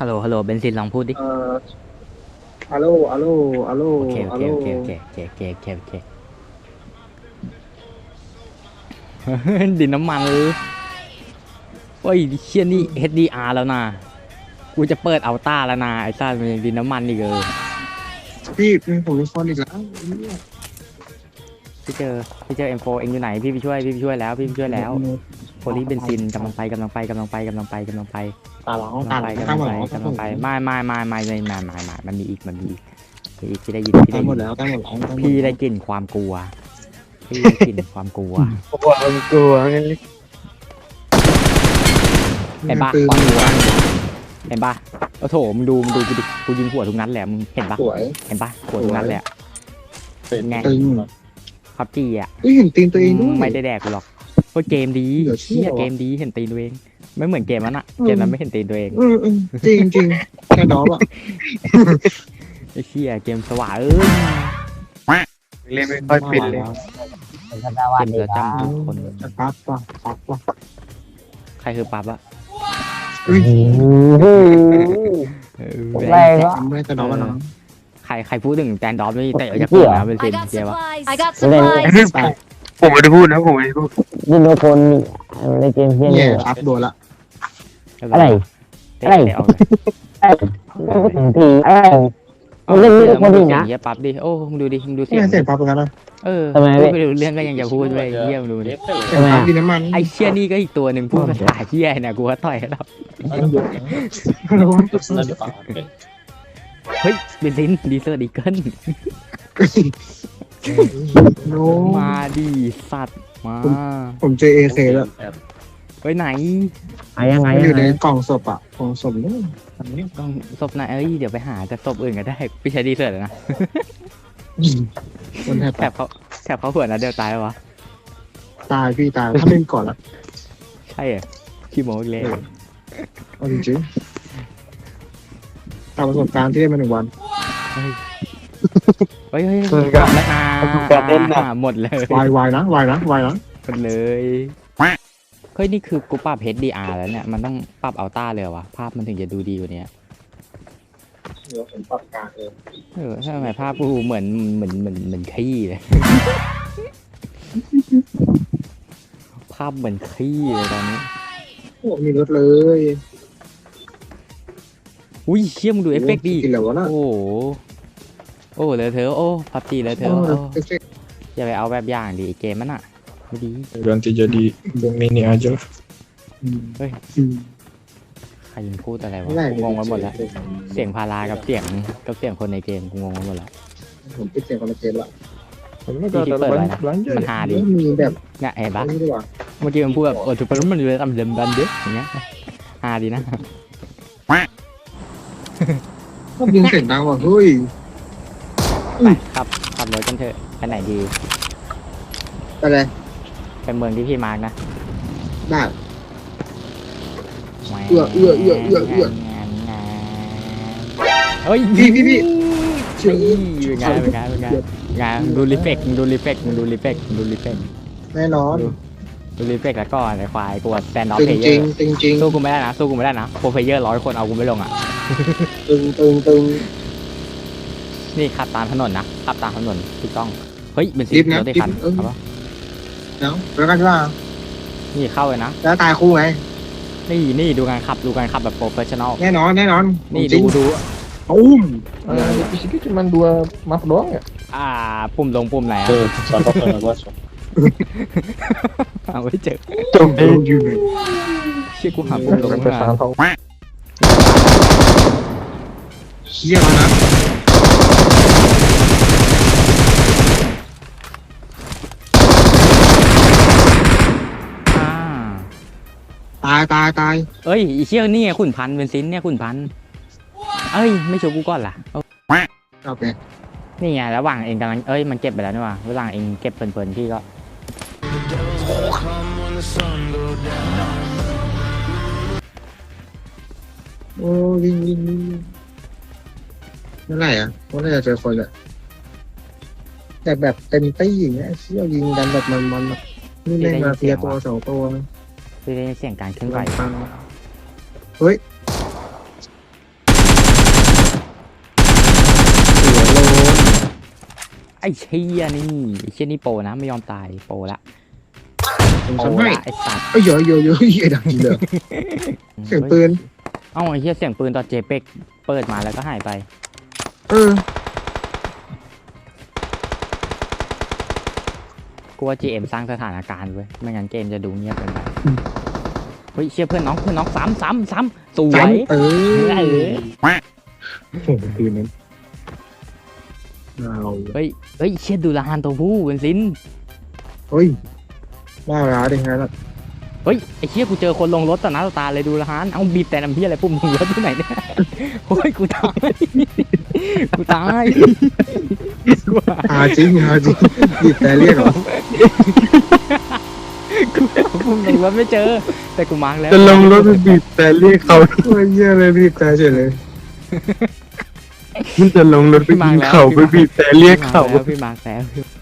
ฮัลโหล ฮัลโหล เบนซินลองพูดดิ เอ่อฮัลโหลฮัลโหลฮัลโหลโอเค โอฮัลเคโหลโอเค โอเค โอเค โอเค โอเค โอเค ดินน้ำมันเฮ้ยเชี่ยนี่ HDR แล้วนะกูจะเปิดเอาต้าแล้วนะไอ้ต้ามันยังดินน้ำมันอีกเออพี่ผมมีคนอีกแล้วพี่เจอ พี่เจอ M4 เองอยู่ไหน พี่ไปช่วย พี่ไปช่วยแล้ว พี่ไปช่วยแล้วโพ ลีเบนซินกำลังไปกำลังไปกำลังไปกำลังไปกำลังไปตาหลังกำตาลังหไปลังกำลัตางหมดไปแล้วกำลังไปไม่ไม่ไม่ไม่ไม่ไม่ไม่ไม่มันมีอีกมันมีอีกมีอีกพี่ได้ยินพี่ตาได้หมยิดนแล้วตาหมดแล้วพี่ได้กลิ่นความกลัว พี่ได้กลิ่นความกลัวความกลัวไงไอ้บ้าปืนความกลัวเห็นปะโอ้โถมึงดูมึงดูกูดิกูยิงหัวทุกนัดแหละมึงเห็นปะสวยเห็นปะหัวทุกนัดแหละไงตึงพับจีอะเฮ้ยเห็นตีนตัวเองด้วยไม่ได้แดกกูหรอก เพราะเกมดีเหลือเชื่อเชี่ยเกมดีเห็นตีนตัวเอง ไม่เหมือนเกมนั้นอะเกมนั้นไม่เห็นตีนตัวเองเออเออจริงจริงแค่ดอปอะไอ้เชี่ยเกมสว่างเอ้ยเล่นไม่ค่อยปิดเลยเกมจะจำทุกคนจะปั๊บป่ะปั๊บป่ะใครคือปั๊บอะเฮ้ยเออไม่ก็ทำไม่แต่ดอปอะน้องใครใครพูดถึงแตนดอฟนี่เตะออกจากตัวนะเป็นสิ I น got เจ๊วะ supplies. I got เล่น supplies. ผมไม่ได้พูดนะผมไม่ได้พูดยินโดคนในเกมเฮียเนี่นี่ยปั๊บโดนละอะไร เตะเตะออกเลยเอ้ยไม่พูดถึงทีอะไรเอาเล่นเสีนี่ยงคนดูดีเสียนะงเหี้ยปั๊บดิ โอ้มึงดูดิ มึงดูเสีนี่ยงเสียงปั๊บเหมือนกันนะเออทำไมพูดไปดูเรื่องก็ยังจะพูดด้วยเยี่ยมงดูดิเสียงปั๊บดินน้ำมันไอ้เชี่ยนี่ก็อีกตัวหนึ่งพูดภาษาเชี่ยเนี่ยกูว่าต่อยแล้ว เฮ้ยเบนซินดีเซอร์ดีเกิล โนมาดีสัตว์มาผมเจอเอเคแล้วไปไหนอะยังไงมันอยัยู่งในไงกล่องศพอะกล่องศพนู่นอันนี้ต้องศพไหนเอ้ยเดี๋ยวไปหาจากศพอื่นก็ได้พี่ใช้ดีเซอร์นะคนแทบแถบเขาแถบเขาเผื่อนะเดียวตายวะตายพี่ตายถ้าเล่นก่อนละใช่เหรอขี้โม้อีกเลยเอาจริงๆตามประสบการณ์ที่ได้มาหนึ่งวัน เฮ้ยเฮ้ยเออก็แล้วอ่าการเล่นน่ะ หมดเลยวายวายนะวายนะวายนะหมดเลยเฮ้ยนี่คือกูปรับ HDR แล้วเนี่ยมันต้องปรับอัลต้าเลยเหรอวะภาพมันถึงจะดูดีกว่านี้เดี๋ยวผมปรับการเองเออทำไมภาพกูเหมือนเหมือนเหมือนเหมือนขี้เลยภาพเหมือนขี้เลยตอนนี้โอ้มีรถเลยอุ้ยเชี่ยมงดูเอฟเฟกต์ดิกินแล้ววะน่ะโอ้โห โอ้เลอะเธอะโอ้พับจีเลอะเธอะเอโอ้อเอฟเฟกต์อย่าไปเอาแบบอย่างดิไอ้เกมมันอะไม่ดี ganti jadi mini aja lah. อืมเฮ้ยอืมใครยิงพูดอะไรวะไม่ได้กูงงไปหมดแล้วเสียงพารากับเสียงกับเสียงคนในเกมกูงงไปหมดแล้ว ผมปิดเสียงคอนเทนต์ละ Karena Jadi gak ada pelan. belanja, belanja มัน ya. ฮาแล้ดีวมีแบบเนี่ยเห็นปะนี้ดีกว่าเมื่อกี้มันพูดแบบโอ้ทุกคนมันอยู่ในตำเดิมดันเยอะอย่างเงี้ยฮาดีนะก็ยิงเสียงดังว่ะเฮ้ย ไปขับขับรถกันเถอะไปไหนดี ไปเลยไปเมืองที่พี่มาร์กนะได้เอื้อเอื้อเอื้อเอื้อเอื้อ เฮ้ยพี่พี่พี่ เฮ้ยเป็นไงเป็นไงเป็นไงงานดูรีเฟกดูรีเฟกดูรีเฟกดูรีเฟกแน่นอนดูรีเฟกแล้วก่อนไอ้ควายกูว่าแซนด์ออฟตึงเพลเยจริองร์ตึงจริงสู้กูไม่ได้นะสู้กูไม่ได้นะโปรเพลเยอร์ร้อยคนเอากูไม่ลงอะ ตึงตึงตึง นี่ขับตามถนนนะขับตามถนนถูกต้อง เฮ้ยเป็นสีรีบนะรถได้คันรีบเออเอาปะเนาะแล้วกันว่านี่เข้าเลยนะ แล้วตายคู่ไงนี่นี่ดูการขับดูการขับแบบโปรเฟชชั่นอล แน่นอนแน่นอนนี่จริดูงดูตุ้ม Ah, di sini cuma dua map doang ya? อ่า ปุ่มลงปุ่มไหนอะ Tuh, satu sama gua. เอาไม่เจอจมอยู่อยู่ไหนเชี่ยกูหาปุ่มลง Sampai มา sangat tahu. เฮียแล้วนะ ตายตายตายเอ้ยอีเชี่ยนี่ไงขุนพันธุ์เป็นซินเนี่ยขุนพันธุ์เอ้ยไม่ชวนกูก่อนล่ะเอาโอเคนี่ไงระหว่างเองกำลังเอ้ยมันเก็บไปแล้วนี่หว่าระหว่างเองเก็บเพลินๆพี่ก็โอ้ยิงยิงยิงเมื่อไหร่อะเมื่อไหร่จะเจอคนอะแต่แบบเต็มตี้อย่างเงี้ยเชี่ยยิงกันแบบมันมันๆอะนี่แม่งมาเฟียตัวสองตัวนะ พี่ได้ยินเสียงการเคลื่อนไหวเฮ้ยไอ้เชี่ยนี่เชี่ยนี่โปรนะไม่ยอมตายโปรละโปรละไอ้สัตว์เอ้ยเยอะเยอะเยอะเยอะดังเลยเสียงปืนเอ้าไอ้เชี่ยเสียงปืนตอนเจเป็กเปิดมาแล้วก็หายไป เออกลัอ็มสร้างสถานการณ์เว้ย ไม่งั้นเกมจะดูเงียบไป เฮ้ยเชี่ยเพื่อนน้องเพื่อนน้องซ้ำซ้ำซ้ำสวยเออเออโอ้โหคืนนั้นเอาเฮ้ยเฮ้ยเชี่ยดูละฮันตัวผู้เป็นซินเฮ้ยว่าร้าได้ไงล่ะเฮ้ยไอ้เชี่ยกูเจอคนลงรถต่อหน้าต่อตาเลยดูละฮันเอาบีบแต่น้ำพี่อะไรปุ่มลงรถที่ไหนเนี่ยโอ้ยกูตายกูตายหาจริงหาจริงหยิบแต่เรียกเหรอ กูหาปุ่มลงรถไม่เจอ แต่กูมาร์กแล้วจะลงรถไปบีบแต่เรียกเขาโอ้ยเยี่ยเลยรีบแต่เฉยเลยมันจะลงรถไปพี่มาร์กแล้วเขาไปบีบแต่เรียกเขาพี่มาร์กแล้วพี่มาร์กแล้ว